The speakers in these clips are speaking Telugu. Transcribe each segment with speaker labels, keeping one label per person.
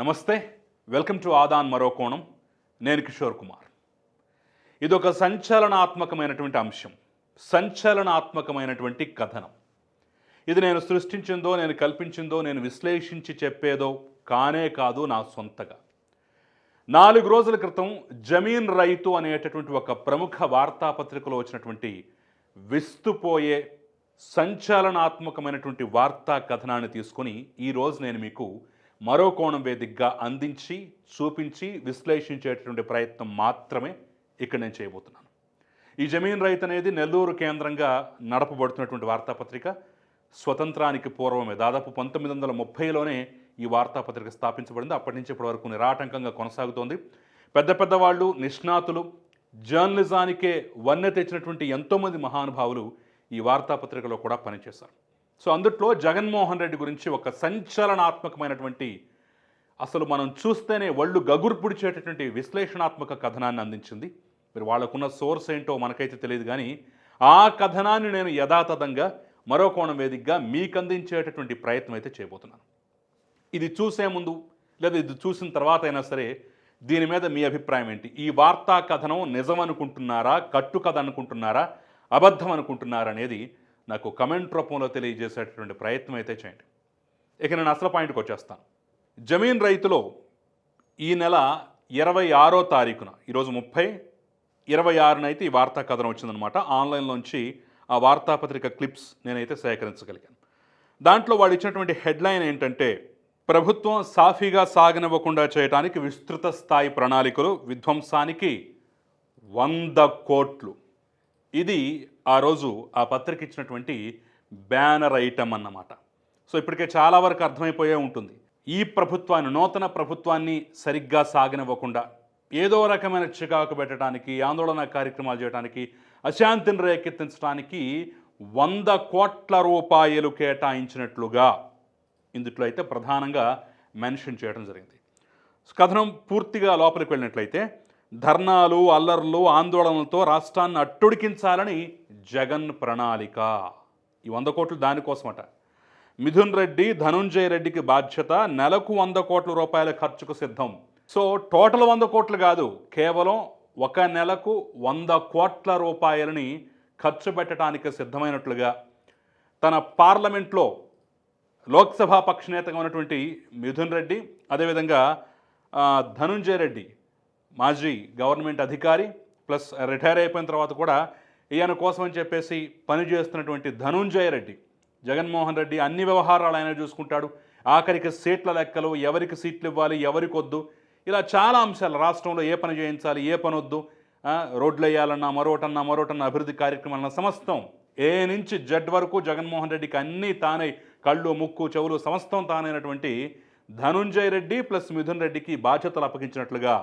Speaker 1: నమస్తే వెల్కమ్ టు ఆదాన్ మరో కోణం. నేను కిషోర్ కుమార్. ఇదొక సంచలనాత్మకమైనటువంటి అంశం సంచలనాత్మకమైనటువంటి కథనం. ఇది నేను సృష్టించిందో నేను కల్పించిందో నేను విశ్లేషించి చెప్పేదో కానే కాదు నా సొంతగా. నాలుగు రోజుల క్రితం జమీన్ రైతు అనేటటువంటి ఒక ప్రముఖ వార్తాపత్రికలో వచ్చినటువంటి విస్తుపోయే సంచలనాత్మకమైనటువంటి వార్తా కథనాన్ని తీసుకొని ఈరోజు నేను మీకు మరో కోణం వేదికగా అందించి చూపించి విశ్లేషించేటటువంటి ప్రయత్నం మాత్రమే ఇక్కడ నేను చేయబోతున్నాను. ఈ జమీన్ రైతు అనేది నెల్లూరు కేంద్రంగా నడపబడుతున్నటువంటి వార్తాపత్రిక. స్వతంత్రానికి పూర్వమే దాదాపు పంతొమ్మిది వందల ముప్పైలోనే ఈ వార్తాపత్రిక స్థాపించబడింది. అప్పటి నుంచి ఇప్పటి వరకు నిరాటంకంగా కొనసాగుతోంది. పెద్ద పెద్ద వాళ్ళు నిష్ణాతులు జర్నలిజానికే వన్నె తెచ్చినటువంటి ఎంతోమంది మహానుభావులు ఈ వార్తాపత్రికలో కూడా పనిచేశారు. సో అందుట్లో జగన్మోహన్ రెడ్డి గురించి ఒక సంచలనాత్మకమైనటువంటి అసలు మనం చూస్తేనే ఒళ్ళు గగుర్పుడిచేటటువంటి విశ్లేషణాత్మక కథనాన్ని అందించింది. మరి వాళ్ళకున్న సోర్స్ ఏంటో మనకైతే తెలియదు కానీ ఆ కథనాన్ని నేను యథాతథంగా మరో కోణం వేదికగా మీకు అందించేటటువంటి ప్రయత్నం అయితే చేయబోతున్నాను. ఇది చూసే ముందు లేదా ఇది చూసిన తర్వాత అయినా సరే దీని మీద మీ అభిప్రాయం ఏంటి? ఈ వార్తా కథనం నిజం అనుకుంటున్నారా కట్టు కథ అనుకుంటున్నారా? అబద్ధం అనుకుంటున్నారా అనేది నాకు కమెంట్ రూపంలో తెలియజేసేటటువంటి ప్రయత్నం అయితే చేయండి. ఇక నేను అసలు పాయింట్కి వచ్చేస్తాను. జమీన్ రైతులో ఈ నెల ఇరవై ఆరో తారీఖున ఈరోజు ముప్పై ఇరవై ఆరునైతే ఈ వార్తా కథనం వచ్చిందనమాట ఆన్లైన్లోంచి ఆ వార్తాపత్రిక క్లిప్స్ నేనైతే సేకరించగలిగాను. దాంట్లో వాడు ఇచ్చినటువంటి హెడ్లైన్ ఏంటంటే ప్రభుత్వం సాఫీగా సాగనివ్వకుండా చేయడానికి విస్తృత స్థాయి ప్రణాళికలు విధ్వంసానికి వంద కోట్లు. ఇది ఆ రోజు ఆ పత్రిక ఇచ్చినటువంటి బ్యానర్ ఐటమ్ అన్నమాట. సో ఇప్పటికే చాలా వరకు అర్థమైపోయే ఉంటుంది. ఈ ప్రభుత్వాన్ని నూతన ప్రభుత్వాన్ని సరిగ్గా సాగనివ్వకుండా ఏదో రకమైన చికాకు పెట్టడానికి ఆందోళన కార్యక్రమాలు చేయడానికి అశాంతిని రేకెత్తించడానికి వంద కోట్ల రూపాయలు కేటాయించినట్లుగా ఇందుట్లో అయితే ప్రధానంగా మెన్షన్ చేయడం జరిగింది. కథనం పూర్తిగా లోపలికి వెళ్ళినట్లయితే ధర్నాలు అల్లర్లు ఆందోళనలతో రాష్ట్రాన్ని అట్టుడికించాలని జగన్ ప్రణాళిక. ఈ వంద కోట్లు దానికోసమట. మిథున్ రెడ్డి ధనుంజయ రెడ్డికి బాధ్యత నెలకు వంద కోట్ల రూపాయల ఖర్చుకు సిద్ధం. సో టోటల్ వంద కోట్లు కాదు కేవలం ఒక నెలకు వంద కోట్ల రూపాయలని ఖర్చు పెట్టడానికి సిద్ధమైనట్లుగా తన పార్లమెంట్లో లోక్సభ పక్షనేతగా ఉన్నటువంటి మిథున్ రెడ్డి అదేవిధంగా ధనుంజయ రెడ్డి మాజీ గవర్నమెంట్ అధికారి ప్లస్ రిటైర్ అయిపోయిన తర్వాత కూడా ఈయన కోసం అని చెప్పేసి పనిచేస్తున్నటువంటి ధనుంజయ రెడ్డి జగన్మోహన్ రెడ్డి అన్ని వ్యవహారాలు ఆయన చూసుకుంటాడు. ఆఖరికి సీట్ల లెక్కలు ఎవరికి సీట్లు ఇవ్వాలి ఎవరికి వద్దు ఇలా చాలా అంశాలు రాష్ట్రంలో ఏ పని చేయించాలి ఏ పని వద్దు రోడ్లు వేయాలన్నా మరోటన్నా మరోటన్నా అభివృద్ధి కార్యక్రమాలన్నా సమస్తం ఏ నుంచి జడ్ వరకు జగన్మోహన్ రెడ్డికి అన్నీ తానే కళ్ళు ముక్కు చెవులు సమస్తం తానైనటువంటి ధనుంజయ రెడ్డి ప్లస్ మిథున్ రెడ్డికి బాధ్యతలు అప్పగించినట్లుగా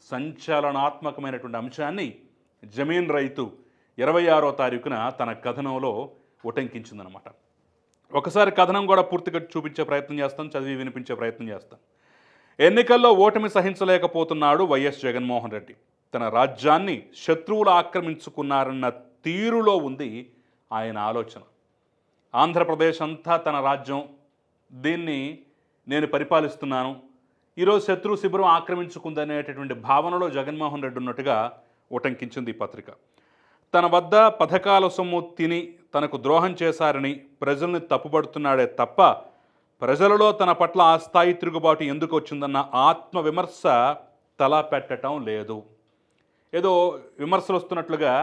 Speaker 1: సంచలనాత్మకమైనటువంటి అంశాన్ని జమీన్ రైతు ఇరవై ఆరో తారీఖున తన కథనంలో ఉటంకించిందనమాట ఒకసారి కథనం కూడా పూర్తిగా చూపించే ప్రయత్నం చేస్తాం చదివి వినిపించే ప్రయత్నం చేస్తాం. ఎన్నికల్లో ఓటమి సహించలేకపోతున్నాడు వైఎస్ జగన్మోహన్ రెడ్డి. తన రాజ్యాన్ని శత్రువులు ఆక్రమించుకున్నారన్న తీరులో ఉంది ఆయన ఆలోచన. ఆంధ్రప్రదేశ్ అంతా తన రాజ్యం. దీన్ని నేను పరిపాలిస్తున్నాను. ఈరోజు శత్రు శిబిరం ఆక్రమించుకుందనేటటువంటి భావనలో జగన్మోహన్ రెడ్డి ఉన్నట్టుగా ఉటంకించింది ఈ పత్రిక. తన వద్ద పథకాల సొమ్ము తిని తనకు ద్రోహం చేశారని ప్రజల్ని తప్పుపడుతున్నాడే తప్ప ప్రజలలో తన పట్ల ఆ స్థాయి తిరుగుబాటు ఎందుకు వచ్చిందన్న ఆత్మవిమర్శ తల పెట్టడం లేదు. ఏదో విమర్శలు వస్తున్నట్లుగా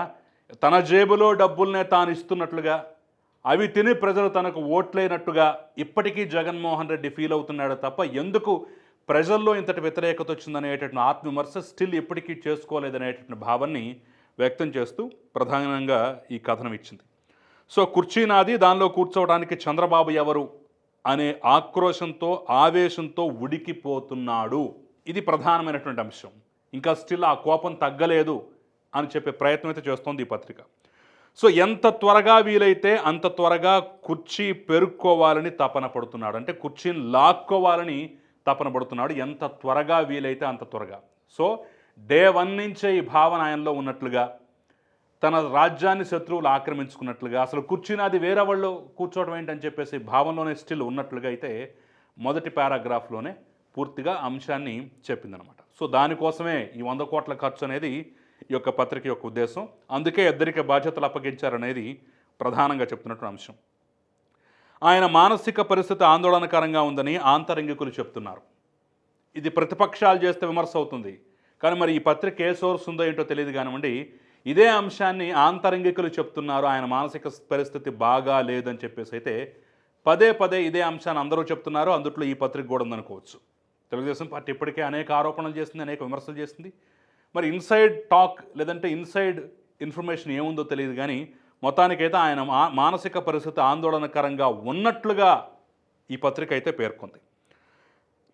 Speaker 1: తన జేబులో డబ్బుల్నే తాను ఇస్తున్నట్లుగా అవి తిని ప్రజలు తనకు ఓట్లేనట్టుగా ఇప్పటికీ జగన్మోహన్ రెడ్డి ఫీల్ అవుతున్నాడు తప్ప ఎందుకు ప్రజల్లో ఇంతటి వ్యతిరేకత వచ్చిందనేటటువంటి ఆత్మవిమర్శ స్టిల్ ఎప్పటికీ చేసుకోలేదనేటటువంటి భావాన్ని వ్యక్తం చేస్తూ ప్రధానంగా ఈ కథనం ఇచ్చింది. సో కుర్చీ నాది దానిలో కూర్చోవడానికి చంద్రబాబు ఎవరు అనే ఆక్రోశంతో ఆవేశంతో ఉడికిపోతున్నాడు. ఇది ప్రధానమైనటువంటి అంశం. ఇంకా స్టిల్ ఆ కోపం తగ్గలేదు అని చెప్పే ప్రయత్నం అయితే చేస్తోంది ఈ పత్రిక. సో ఎంత త్వరగా వీలైతే అంత త్వరగా కుర్చీ పెరుక్కోవాలని తపన పడుతున్నాడు. అంటే కుర్చీని లాక్కోవాలని తపన పడుతున్నాడు. ఎంత త్వరగా వీలైతే అంత త్వరగా. సో డే వన్ నుంచే ఈ భావన ఆయనలో ఉన్నట్లుగా తన రాజ్యాన్ని శత్రువులు ఆక్రమించుకున్నట్లుగా అసలు కూర్చున్నది అది వేరే వాళ్ళు కూర్చోవడం ఏంటని చెప్పేసి భావంలోనే స్టిల్ ఉన్నట్లుగా అయితే మొదటి పారాగ్రాఫ్లోనే పూర్తిగా అంశాన్ని చెప్పిందనమాట సో దానికోసమే ఈ వంద కోట్ల ఖర్చు అనేది ఈ యొక్క పత్రిక యొక్క ఉద్దేశం. అందుకే ఇద్దరికి బాధ్యతలు అప్పగించారనేది ప్రధానంగా చెప్తున్నటువంటి అంశం. ఆయన మానసిక పరిస్థితి ఆందోళనకరంగా ఉందని ఆంతరంగికులు చెప్తున్నారు. ఇది ప్రతిపక్షాలు చేస్తే విమర్శ అవుతుంది కానీ మరి ఈ పత్రిక ఏ సోర్స్ ఉందో ఏంటో తెలియదు కానివ్వండి ఇదే అంశాన్ని ఆంతరంగికులు చెప్తున్నారు. ఆయన మానసిక పరిస్థితి బాగా లేదని చెప్పేసి అయితే పదే పదే ఇదే అంశాన్ని అందరూ చెప్తున్నారు. అందుట్లో ఈ పత్రిక కూడా ఉందనుకోవచ్చు తెలుగుదేశం పార్టీ ఇప్పటికే అనేక ఆరోపణలు చేస్తుంది అనేక విమర్శలు చేసింది. మరి ఇన్సైడ్ టాక్ లేదంటే ఇన్సైడ్ ఇన్ఫర్మేషన్ ఏముందో తెలియదు కానీ మొత్తానికైతే ఆయన మా- మానసిక పరిస్థితి ఆందోళనకరంగా ఉన్నట్లుగా ఈ పత్రిక అయితే పేర్కొంది.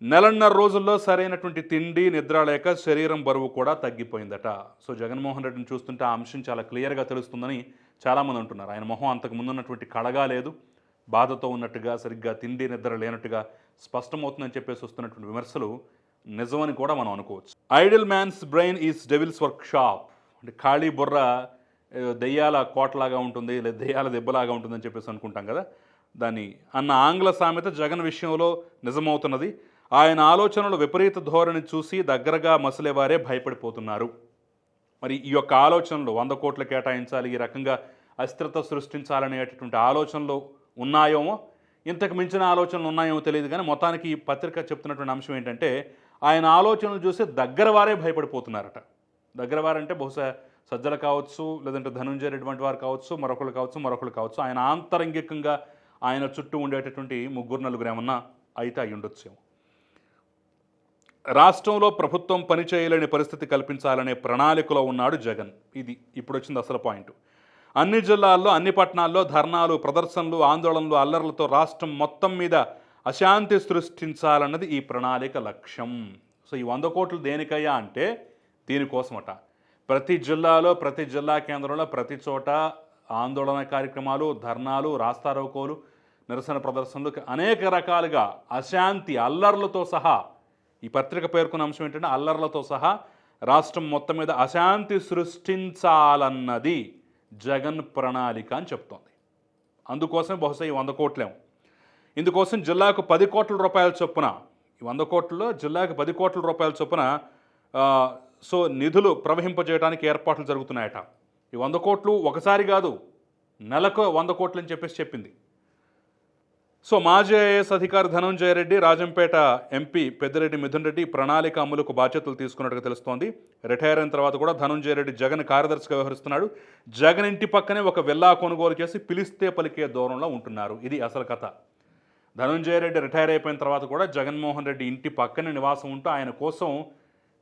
Speaker 1: నెలన్నర రోజుల్లో సరైనటువంటి తిండి నిద్ర లేక శరీరం బరువు కూడా తగ్గిపోయిందట. సో జగన్మోహన్ రెడ్డిని చూస్తుంటే ఆ అంశం చాలా క్లియర్గా తెలుస్తుందని చాలామంది అంటున్నారు. ఆయన మొహం అంతకు ముందున్నటువంటి కళగా లేదు. బాధతో ఉన్నట్టుగా సరిగ్గా తిండి నిద్ర లేనట్టుగా స్పష్టమవుతుందని చెప్పేసి వస్తున్నటువంటి విమర్శలు నిజమని కూడా మనం అనుకోవచ్చు. Idle man's brain is devil's workshop అంటే ఖాళీ బుర్ర దెయ్యాల కోటలాగా ఉంటుంది లేదా దెయ్యాల దెబ్బలాగా ఉంటుందని చెప్పేసి అనుకుంటాం కదా. దాన్ని అన్న ఆంగ్ల సామెత జగన్ విషయంలో నిజమవుతున్నది. ఆయన ఆలోచనలు విపరీత ధోరణి చూసి దగ్గరగా మసలేవారే భయపడిపోతున్నారు. మరి ఈ యొక్క ఆలోచనలు వంద కోట్లు కేటాయించాలి ఈ రకంగా అస్థిరత సృష్టించాలనేటటువంటి ఆలోచనలు ఉన్నాయేమో? ఇంతకు మించిన ఆలోచనలు ఉన్నాయేమో తెలియదు కానీ మొత్తానికి ఈ పత్రిక చెప్తున్నటువంటి అంశం ఏంటంటే ఆయన ఆలోచనలు చూసి దగ్గర వారే భయపడిపోతున్నారట. దగ్గర వారంటే బహుశా సజ్జలు కావచ్చు లేదంటే ధనుంజయ రెడ్డి వంటి వారు కావచ్చు మరొకరు కావచ్చు మరొకరు కావచ్చు ఆయన ఆంతరంగికంగా ఆయన చుట్టూ ఉండేటటువంటి ముగ్గురు నలుగురు ఏమన్నా అయితే అయి ఉండొచ్చేమో రాష్ట్రంలో ప్రభుత్వం పనిచేయలేని పరిస్థితి కల్పించాలనే ప్రణాళికలో ఉన్నాడు జగన్. ఇది ఇప్పుడు వచ్చింది అసలు పాయింట్. అన్ని జిల్లాల్లో అన్ని పట్టణాల్లో ధర్నాలు ప్రదర్శనలు ఆందోళనలు అల్లర్లతో రాష్ట్రం మొత్తం మీద అశాంతి సృష్టించాలన్నది ఈ ప్రణాళిక లక్ష్యం. సో ఈ వంద కోట్లు దేనికయ్యా అంటే దీనికోసమట. ప్రతి జిల్లాలో ప్రతి జిల్లా కేంద్రంలో ప్రతి చోట ఆందోళన కార్యక్రమాలు ధర్నాలు రాస్తారోకోలు నిరసన ప్రదర్శనలు అనేక రకాలుగా అశాంతి అల్లర్లతో సహా ఈ పత్రిక పేర్కొన్న అంశం ఏంటంటే అల్లర్లతో సహా రాష్ట్రం మొత్తం మీద అశాంతి సృష్టించాలన్నది జగన్ ప్రణాళిక అని చెప్తోంది. అందుకోసం బహుశా ఈ వంద కోట్లేము ఇందుకోసం జిల్లాకు పది కోట్ల రూపాయల చొప్పున ఈ వంద కోట్లలో జిల్లాకు పది కోట్ల రూపాయల చొప్పున సో నిధులు ప్రవహింపజేయడానికి ఏర్పాట్లు జరుగుతున్నాయట. ఈ వంద కోట్లు ఒకసారి కాదు నెలకు వంద కోట్లు అని చెప్పేసి చెప్పింది. సో మాజీ ఐఏఎస్ అధికారి ధనంజయ రెడ్డి రాజంపేట ఎంపీ పెద్దిరెడ్డి మిథున్ రెడ్డి ప్రణాళిక అమలుకు బాధ్యతలు తీసుకున్నట్టుగా తెలుస్తోంది. రిటైర్ అయిన తర్వాత కూడా ధనంజయ రెడ్డి జగన్ కార్యదర్శిగా వ్యవహరిస్తున్నాడు. జగన్ ఇంటి పక్కనే ఒక వెల్లా కొనుగోలు చేసి పిలిస్తే పలికే దూరంలో ఉంటున్నారు. ఇది అసలు కథ. ధనంజయ రెడ్డి రిటైర్ అయిపోయిన తర్వాత కూడా జగన్మోహన్ రెడ్డి ఇంటి పక్కనే నివాసం ఉంటూ ఆయన కోసం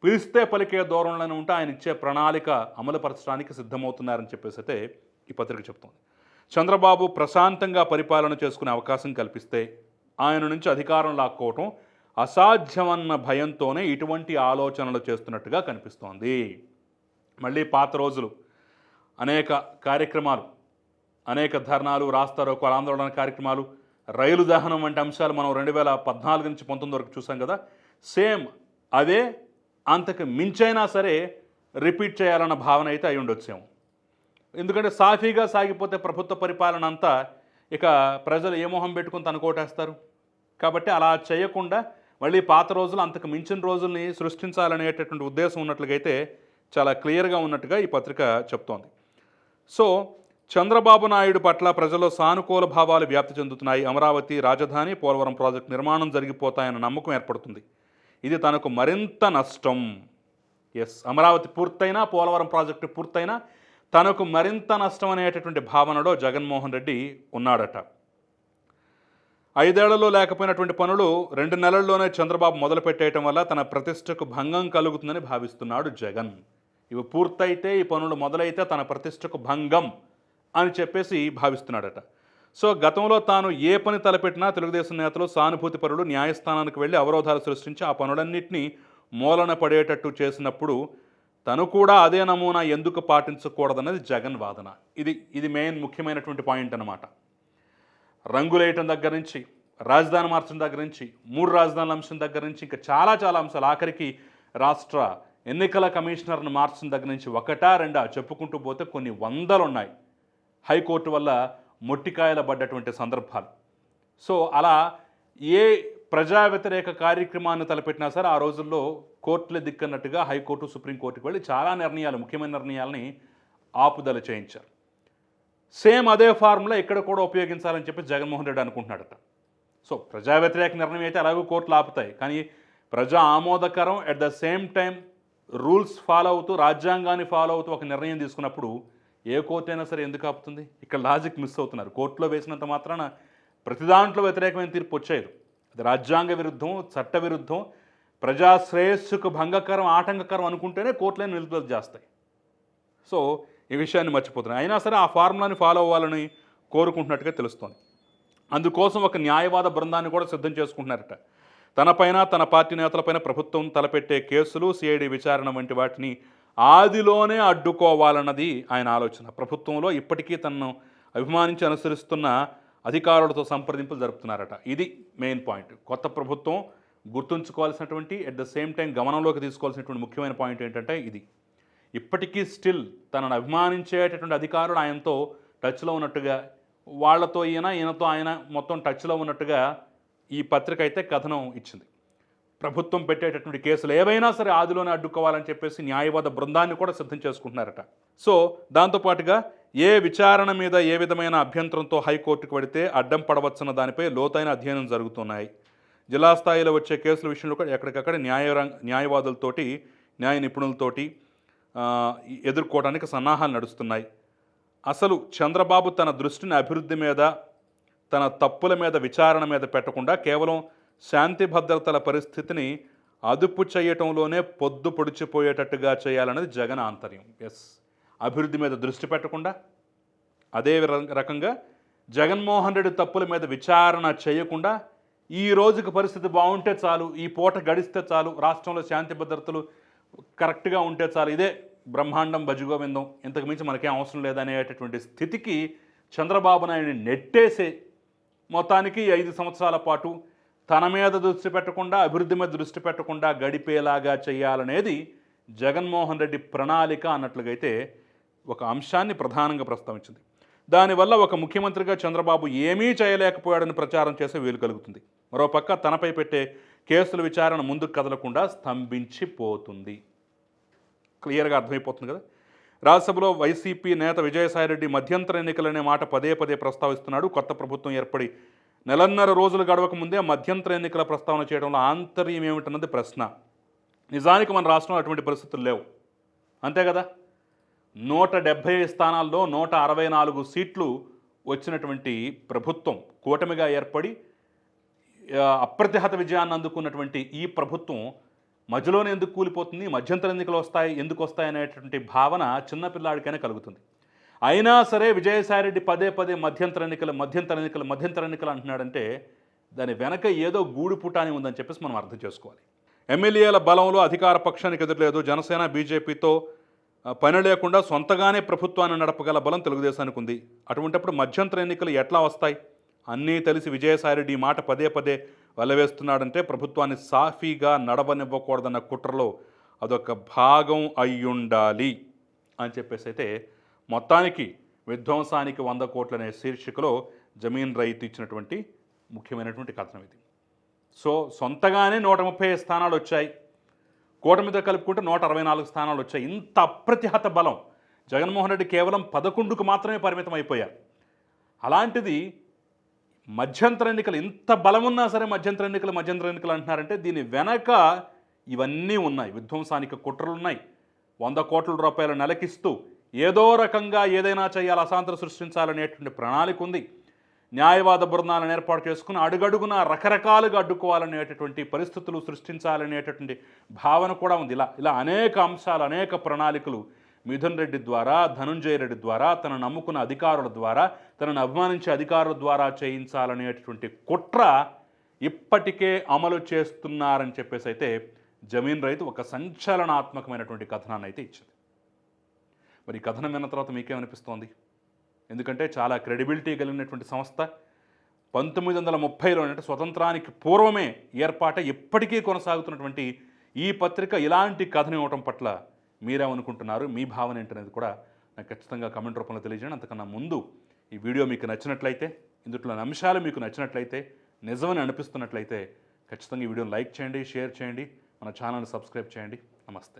Speaker 1: పిలిస్తే పలికే దూరంలోనే ఉంటే ఆయన ఇచ్చే ప్రణాళిక అమలుపరచడానికి సిద్ధమవుతున్నారని చెప్పేసి అయితే ఈ పత్రిక చెప్తోంది. చంద్రబాబు ప్రశాంతంగా పరిపాలన చేసుకునే అవకాశం కల్పిస్తే ఆయన నుంచి అధికారం లాక్కోవటం అసాధ్యమన్న భయంతోనే ఇటువంటి ఆలోచనలు చేస్తున్నట్టుగా కనిపిస్తోంది. మళ్ళీ పాత రోజులు అనేక కార్యక్రమాలు అనేక ధర్నాలు రాస్తారోకు ఆందోళన కార్యక్రమాలు రైలు దహనం వంటి అంశాలు మనం రెండు వేల పద్నాలుగు నుంచి పంతొమ్మిది వరకు చూసాం కదా. సేమ్ అదే అంతకు మించైనా సరే రిపీట్ చేయాలన్న భావన అయితే అయి ఉండొచ్చాము. ఎందుకంటే సాఫీగా సాగిపోతే ప్రభుత్వ పరిపాలన అంతా ఇక ప్రజలు ఏ మొహం పెట్టుకుని తను కోటేస్తారు? కాబట్టి అలా చేయకుండా మళ్ళీ పాత రోజులు అంతకు మించిన రోజుల్ని సృష్టించాలనేటటువంటి ఉద్దేశం ఉన్నట్లుగైతే చాలా క్లియర్గా ఉన్నట్టుగా ఈ పత్రిక చెప్తోంది. సో చంద్రబాబు నాయుడు పట్ల ప్రజల్లో సానుకూల భావాలు వ్యాప్తి చెందుతున్నాయి. అమరావతి రాజధాని పోలవరం ప్రాజెక్టు నిర్మాణం జరిగిపోతాయన్న నమ్మకం ఏర్పడుతుంది. ఇది తనకు మరింత నష్టం. ఎస్ అమరావతి పూర్తయినా పోలవరం ప్రాజెక్టు పూర్తయినా తనకు మరింత నష్టం అనేటటువంటి భావనలో జగన్మోహన్ రెడ్డి ఉన్నాడట. ఐదేళ్ళలో లేకపోయినటువంటి పనులు రెండు నెలల్లోనే చంద్రబాబు మొదలుపెట్టేయటం వల్ల తన ప్రతిష్టకు భంగం కలుగుతుందని భావిస్తున్నాడు జగన్. ఇవి పూర్తయితే ఈ పనులు మొదలైతే తన ప్రతిష్టకు భంగం అని చెప్పేసి భావిస్తున్నాడట. సో గతంలో తాను ఏ పని తలపెట్టినా తెలుగుదేశం నేతలు సానుభూతి పరులు న్యాయస్థానానికి వెళ్ళి అవరోధాలు సృష్టించి ఆ పనులన్నింటినీ మూలన పడేటట్టు చేసినప్పుడు తను కూడా అదే నమూనా ఎందుకు పాటించకూడదన్నది జగన్ వాదన. ఇది ఇది మెయిన్ ముఖ్యమైనటువంటి పాయింట్ అనమాట రంగులేయటం దగ్గర నుంచి రాజధాని మార్చడం దగ్గర నుంచి మూడు రాజధానుల అంశం దగ్గర నుంచి ఇంకా చాలా చాలా అంశాలు ఆఖరికి రాష్ట్ర ఎన్నికల కమిషనర్ను మార్చడం దగ్గర నుంచి ఒకటా రెండా చెప్పుకుంటూ పోతే కొన్ని వందలు ఉన్నాయి హైకోర్టు వల్ల మొట్టికాయల పడ్డటువంటి సందర్భాలు. సో అలా ఏ ప్రజా వ్యతిరేక కార్యక్రమాన్ని తలపెట్టినా సరే ఆ రోజుల్లో కోర్టులు దిక్కన్నట్టుగా హైకోర్టు సుప్రీంకోర్టుకు వెళ్ళి చాలా నిర్ణయాలు ముఖ్యమైన నిర్ణయాలని ఆపుదల చేయించారు. సేమ్ అదే ఫార్ములా ఇక్కడ కూడా ఉపయోగించాలని చెప్పి జగన్మోహన్ రెడ్డి అనుకుంటున్నాడట. సో ప్రజా వ్యతిరేక నిర్ణయం అయితే అలాగే కోర్టులు ఆపుతాయి. కానీ ప్రజా ఆమోదకరం at the same time rules follow అవుతూ రాజ్యాంగాన్ని ఫాలో అవుతూ ఒక నిర్ణయం తీసుకున్నప్పుడు ఏ కోర్టు అయినా సరే ఎందుకు ఆపుతుంది? ఇక్కడ లాజిక్ మిస్ అవుతున్నారు. కోర్టులో వేసినంత మాత్రాన ప్రతి దాంట్లో వ్యతిరేకమైన తీర్పు వచ్చేది అది రాజ్యాంగ విరుద్ధం చట్ట విరుద్ధం ప్రజాశ్రేయస్సుకు భంగకరం ఆటంకకరం అనుకుంటేనే కోర్టులను నిలుపుదల చేస్తాయి. సో ఈ విషయాన్ని మర్చిపోతున్నాయి అయినా సరే ఆ ఫార్ములాని ఫాలో అవ్వాలని కోరుకుంటున్నట్టుగా తెలుస్తోంది. అందుకోసం ఒక న్యాయవాద బృందాన్ని కూడా సిద్ధం చేసుకుంటున్నారట. తనపైన తన పార్టీ నేతలపైన ప్రభుత్వం తలపెట్టే కేసులు సిఐడి విచారణ వంటి వాటిని ఆదిలోనే అడ్డుకోవాలన్నది ఆయన ఆలోచన. ప్రభుత్వంలో ఇప్పటికీ తనను అభిమానించి అనుసరిస్తున్న అధికారులతో సంప్రదింపులు జరుపుతున్నారట. ఇది మెయిన్ పాయింట్. కొత్త ప్రభుత్వం గుర్తుంచుకోవాల్సినటువంటి అట్ ద సేమ్ టైం గమనంలోకి తీసుకోవాల్సినటువంటి ముఖ్యమైన పాయింట్ ఏంటంటే ఇది. ఇప్పటికీ స్టిల్ తనను అభిమానించేటటువంటి అధికారులు ఆయనతో టచ్లో ఉన్నట్టుగా వాళ్ళతో ఈయన ఈయనతో ఆయన మొత్తం టచ్లో ఉన్నట్టుగా ఈ పత్రిక అయితే కథనం ఇచ్చింది. ప్రభుత్వం పెట్టేటటువంటి కేసులు ఏవైనా సరే ఆదిలోనే అడ్డుకోవాలని చెప్పేసి న్యాయవాద బృందాన్ని కూడా సిద్ధం చేసుకుంటున్నారట. సో దాంతోపాటుగా ఏ విచారణ మీద ఏ విధమైన అభ్యంతరంతో హైకోర్టుకు వెడితే అడ్డం పడవచ్చన్న దానిపై లోతైన అధ్యయనం జరుగుతున్నాయి. జిల్లా స్థాయిలో వచ్చే కేసుల విషయంలో కూడా ఎక్కడికక్కడ న్యాయ న్యాయవాదులతోటి న్యాయ నిపుణులతోటి ఎదుర్కోవడానికి సన్నాహాలు నడుస్తున్నాయి. అసలు చంద్రబాబు తన దృష్టిని అభివృద్ధి మీద తన తప్పుల మీద విచారణ మీద పెట్టకుండా కేవలం శాంతి భద్రతల పరిస్థితిని అదుపు చేయటంలోనే పొద్దు పొడిచిపోయేటట్టుగా చేయాలన్నది జగన్ ఆంతర్యం. ఎస్ అభివృద్ధి మీద దృష్టి పెట్టకుండా అదే రకంగా జగన్మోహన్ రెడ్డి తప్పుల మీద విచారణ చేయకుండా ఈ రోజుకి పరిస్థితి బాగుంటే చాలు ఈ పూట గడిస్తే చాలు రాష్ట్రంలో శాంతి భద్రతలు కరెక్ట్గా ఉంటే చాలు ఇదే బ్రహ్మాండం భజగోవిందం. ఇంతకు మించి మనకేం అవసరం లేదనేటటువంటి స్థితికి చంద్రబాబు నాయుడిని నెట్టేసే మొత్తానికి ఐదు సంవత్సరాల పాటు తన మీద దృష్టి పెట్టకుండా అభివృద్ధి మీద దృష్టి పెట్టకుండా గడిపేలాగా చేయాలనేది జగన్మోహన్ రెడ్డి ప్రణాళిక అన్నట్లుగా అయితే ఒక అంశాన్ని ప్రధానంగా ప్రస్తావించింది. దానివల్ల ఒక ముఖ్యమంత్రిగా చంద్రబాబు ఏమీ చేయలేకపోయాడని ప్రచారం చేసే వీలు కలుగుతుంది. మరోపక్క తనపై పెట్టే కేసుల విచారణ ముందుకు కదలకుండా స్తంభించిపోతుంది. క్లియర్గా అర్థమైపోతుంది కదా? రాజ్యసభలో వైసీపీ నేత విజయసాయిరెడ్డి మధ్యంతర ఎన్నికలనే మాట పదే పదే ప్రస్తావిస్తున్నాడు. కొత్త ప్రభుత్వం ఏర్పడి నెలన్నర రోజులు గడవక ముందే మధ్యంతర ఎన్నికల ప్రస్తావన చేయడంలో ఆంతర్యం ఏమిటన్నది ప్రశ్న. నిజానికి మన రాష్ట్రంలో అటువంటి పరిస్థితులు లేవు. అంతే కదా? నూట డెబ్భై స్థానాల్లో నూట అరవై నాలుగు సీట్లు వచ్చినటువంటి ప్రభుత్వం కూటమిగా ఏర్పడి అప్రతిహత విజయాన్ని అందుకున్నటువంటి ఈ ప్రభుత్వం మధ్యలోనే ఎందుకు కూలిపోతుంది? మధ్యంతర ఎన్నికలు వస్తాయి ఎందుకు వస్తాయి అనేటువంటి భావన చిన్నపిల్లాడికైనా కలుగుతుంది. అయినా సరే విజయసాయిరెడ్డి పదే పదే మధ్యంతర ఎన్నికలు మధ్యంతర ఎన్నికలు మధ్యంతర ఎన్నికలు అంటున్నాడంటే దాని వెనక ఏదో గూడు పుటాని ఉందని చెప్పేసి మనం అర్థం చేసుకోవాలి. ఎమ్మెల్యేల బలంలో అధికార పక్షానికి ఎదురలేదు. జనసేన బీజేపీతో పని లేకుండా సొంతగానే ప్రభుత్వాన్ని నడపగల బలం తెలుగుదేశానికి ఉంది. అటువంటిప్పుడు మధ్యంతర ఎన్నికలు ఎట్లా వస్తాయి? అన్నీ తెలిసి విజయసాయిరెడ్డి ఈ మాట పదే పదే వెలవేస్తున్నాడంటే ప్రభుత్వాన్ని సాఫీగా నడవనివ్వకూడదన్న కుట్రలో అదొక భాగం అయ్యుండాలి అని చెప్పేసి అయితే మొత్తానికి విధ్వంసానికి వంద కోట్లనే శీర్షికలో జమీన్ రైతు ఇచ్చినటువంటి ముఖ్యమైనటువంటి కథనం ఇది. సో సొంతగానే నూట ముప్పై స్థానాలు వచ్చాయి. కూటమితో కలుపుకుంటే నూట అరవై నాలుగు స్థానాలు వచ్చాయి. ఇంత అప్రతిహత బలం జగన్మోహన్ రెడ్డి కేవలం పదకొండుకు మాత్రమే పరిమితం అయిపోయారు అలాంటిది మధ్యంతర ఎన్నికలు ఇంత బలం ఉన్నా సరే మధ్యంతర ఎన్నికలు మధ్యంతర ఎన్నికలు అంటున్నారంటే దీని వెనక ఇవన్నీ ఉన్నాయి. విధ్వంసానికి కుట్రలు ఉన్నాయి. వంద కోట్ల రూపాయలు నెలకిస్తూ ఏదో రకంగా ఏదైనా చేయాలి అశాంతలు సృష్టించాలనేటువంటి ప్రణాళిక ఉంది. న్యాయవాద బృందాలను ఏర్పాటు చేసుకుని అడుగడుగున రకరకాలుగా అడ్డుకోవాలనేటటువంటి పరిస్థితులు సృష్టించాలనేటటువంటి భావన కూడా ఉంది. ఇలా ఇలా అనేక అంశాలు అనేక ప్రణాళికలు మిథున్ రెడ్డి ద్వారా ధనుంజయ రెడ్డి ద్వారా తన నమ్ముకున్న అధికారుల ద్వారా తనను అభిమానించే అధికారుల ద్వారా చేయించాలనేటటువంటి కుట్ర ఇప్పటికే అమలు చేస్తున్నారని చెప్పేసి అయితే జమీన్ రైతు ఒక సంచలనాత్మకమైనటువంటి కథనాన్ని అయితే ఇచ్చింది మరి ఈ కథనం విన్న తర్వాత మీకేమనిపిస్తోంది? ఎందుకంటే చాలా క్రెడిబిలిటీ కలిగినటువంటి సంస్థ పంతొమ్మిది వందల ముప్పైలో అంటే స్వతంత్రానికి పూర్వమే ఏర్పాట ఇప్పటికీ కొనసాగుతున్నటువంటి ఈ పత్రిక ఇలాంటి కథను ఇవ్వటం పట్ల మీరేమనుకుంటున్నారు? మీ భావన ఏంటనేది కూడా నాకు ఖచ్చితంగా కమెంట్ రూపంలో తెలియజేయండి. అంతకన్నా ముందు ఈ వీడియో మీకు నచ్చినట్లయితే ఇందులోని అంశాలు మీకు నచ్చినట్లయితే నిజమని అనిపిస్తున్నట్లయితే ఖచ్చితంగా ఈ వీడియోని లైక్ చేయండి షేర్ చేయండి మన ఛానల్ని సబ్స్క్రైబ్ చేయండి. నమస్తే.